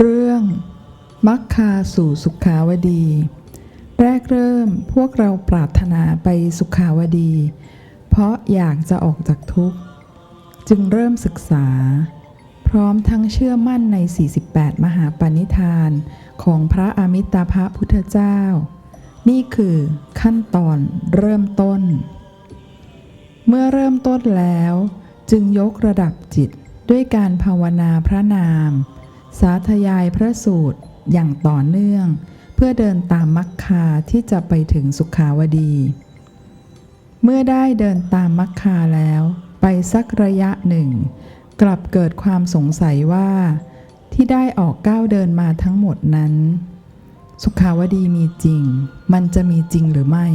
เรื่อง มักคาสู่สุขาวดี แรกเริ่มพวกเราปรารถนาไปสุขาวดี เพราะอยากจะออกจากทุกข์ จึงเริ่มศึกษา พร้อมทั้งเชื่อมั่นใน 48 มหาปณิธานของพระอมิตาภพุทธเจ้า นี่คือขั้นตอนเริ่มต้น เมื่อเริ่มต้นแล้ว จึงยกระดับจิตด้วยการภาวนาพระนาม สาธยายพระสูตรอย่างต่อเนื่อง เพื่อเดินตามมัคคาที่จะไปถึงสุขาวดี เมื่อได้เดินตามมัคคาแล้ว ไปสักระยะหนึ่ง กลับเกิดความสงสัยว่า ที่ได้ออกก้าวเดินมาทั้งหมดนั้น สุขาวดีมีจริง มันจะมีจริงหรือไม่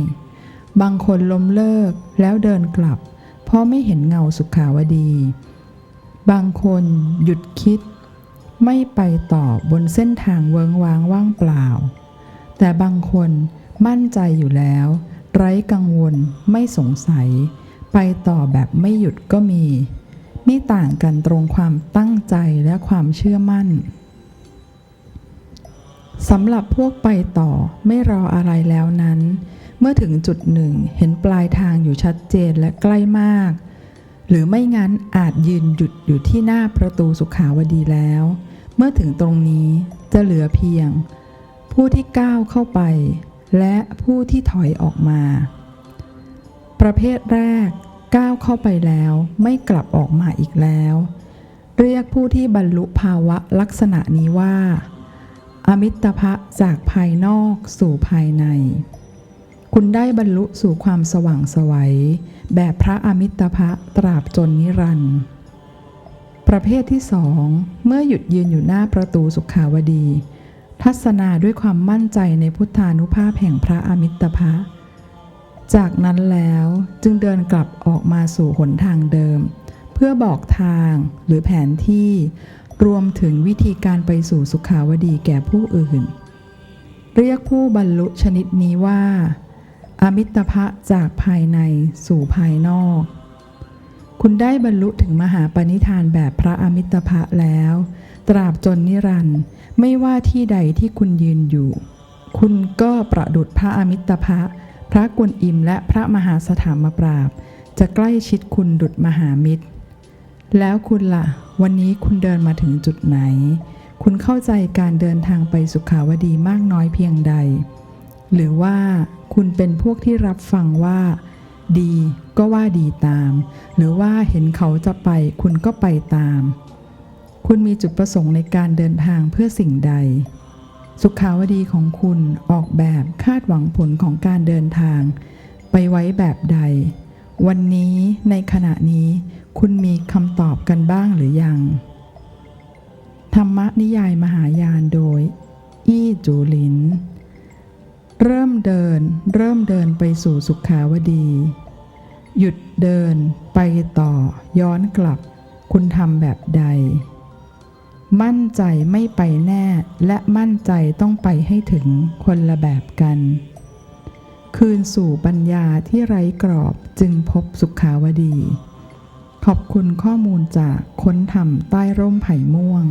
บางคนล้มเลิกแล้วเดินกลับ เพราะไม่เห็นเงาสุขาวดี บางคนหยุดคิด ไม่ไปต่อบนเส้นทางเวิงว้างว่างเปล่า แต่บางคนมั่นใจอยู่แล้ว ไร้กังวลไม่สงสัย ไปต่อแบบไม่หยุดก็มี นี่ต่างกันตรงความตั้งใจและความเชื่อมั่นสำหรับพวกไปต่อไม่รออะไรแล้วนั้น เมื่อถึงจุดหนึ่งเห็นปลายทางอยู่ชัดเจนและใกล้มาก หรือไม่งั้นอาจยืนหยุดอยู่ที่หน้าประตูสุขาวดีแล้ว เมื่อถึงตรงนี้จะเหลือเพียง ผู้ที่ก้าวเข้าไป และผู้ที่ถอยออกมา ประเภทแรกก้าวเข้าไปแล้วไม่กลับออกมาอีกแล้ว เรียกผู้ที่บรรลุภาวะลักษณะนี้ว่า อมิตภะจากภายนอกสู่ภายใน คุณได้บรรลุสู่ความสว่างไสวัยแบบพระอมิตภะตราบจนนิรันดร์ ประเภทที่สองเมื่อหยุดยืนอยู่หน้าประตูสุขาวดี ทัศนาด้วยความมั่นใจในพุทธานุภาพแห่งพระอมิตภะจากนั้นแล้วจึงเดินกลับออกมาสู่หนทางเดิม เพื่อบอกทางหรือแผนที่รวมถึงวิธีการไปสู่สุขาวดีแก่ผู้อื่น เรียกผู้บรรลุชนิดนี้ว่า อมิตภะจากภายในสู่ภายนอก คุณได้บรรลุถึงมหาปณิธานแบบพระอมิตภะแล้ว ตราบจนนิรันดร์ไม่ว่าที่ใดที่คุณยืนอยู่ คุณก็ประดุดพระอมิตภะพระกวนอิมและพระมหาสถามปราบ จะใกล้ชิดคุณดุดมหามิตร แล้วคุณละ่ะ วันนี้คุณเดินมาถึงจุดไหน คุณเข้าใจการเดินทางไปสุขาวดีมากน้อยเพียงใด หรือว่าคุณเป็นพวกที่รับฟังว่า ดีก็ว่าดีตาม หรือว่าเห็นเขาจะไปคุณก็ไปตาม คุณมีจุดประสงค์ในการเดินทางเพื่อสิ่งใด สุขาวดีของคุณออกแบบคาดหวังผลของการเดินทาง ไปไว้แบบใด วันนี้ในขณะนี้คุณมีคำตอบกันบ้างหรือยัง ธรรมนิยายมหายานโดย อี้จูลิน เริ่มเดิน เริ่มเดินไปสู่สุขาวดี หยุดเดินไปต่อ ย้อนกลับ คุณทำแบบใด มั่นใจไม่ไปแน่ และมั่นใจต้องไปให้ถึงคนละแบบกัน คืนสู่ปัญญาที่ไร้กรอบจึงพบสุขาวดี ขอบคุณข้อมูลจากค้นทำใต้ร่มไผ่ม่วง